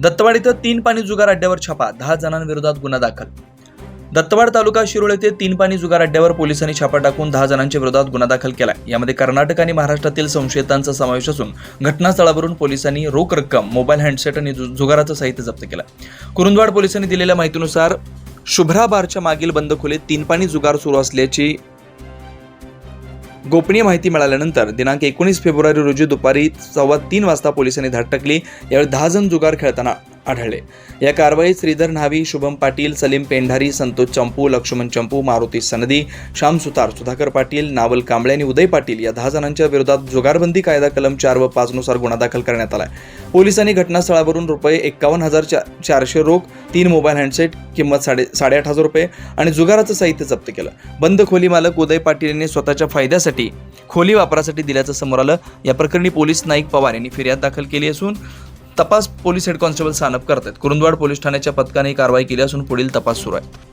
दत्तवाड इथं तीन पाणी जुगार अड्ड्यावर छापा दहा जणांविरोधात गुन्हा दाखल. दत्तवाड तालुका शिरोळ येथे तीन पाणी जुगार अड्ड्यावर पोलिसांनी छापा टाकून दहा जणांच्या विरोधात गुन्हा दाखल केला यामध्ये कर्नाटक आणि महाराष्ट्रातील संशयितांचा समावेश असून घटनास्थळावरून पोलिसांनी रोख रक्कम मोबाईल हँडसेट आणि जु- जुगाराचं साहित्य जप्त केलं. कुरुंदवाड पोलिसांनी दिलेल्या माहितीनुसार शुभ्रा बारच्या मागील बंद खोलीत तीन पाणी जुगार सुरू असल्याची गोपनीय माहिती मिळाल्यानंतर दिनांक एकोणीस फेब्रुवारी रोजी दुपारी सव्वा तीन वाजता पोलिसांनी धाड टाकली. यावेळी दहा जण जुगार खेळताना आढळले. या कारवाईत श्रीधर न्हावी शुभम पाटील सलीम पेंढारी संतोष चंपू लक्ष्मण चंपू मारुती सनदी श्याम सुतार सुधाकर पाटील नावल कांबळे आणि उदय पाटील या दहा जणांच्या विरोधात जुगारबंदी कायदा कलम चार व पाच नुसार गुन्हा दाखल करण्यात आला पोलिसांनी घटनास्थळावरून रुपये एक्कावन्न हजार चारशे रोख तीन मोबाईल हँडसेट किंमत साडे साडेआठ हजार रुपये आणि जुगाराचं साहित्य जप्त केलं. बंद खोली मालक उदय पाटील यांनी स्वतःच्या फायद्यासाठी खोली वापरासाठी दिल्याचं समोर आलं. या प्रकरणी पोलीस नाईक पवार यांनी फिर्याद दाखल केली असून तपास पोलीस हेड कॉन्स्टेबल सानप करतात कुरुंदवाड पोलीस ठाण्याच्या पथकाने ही कारवाई केली असून पुढील तपास सुरू आहे.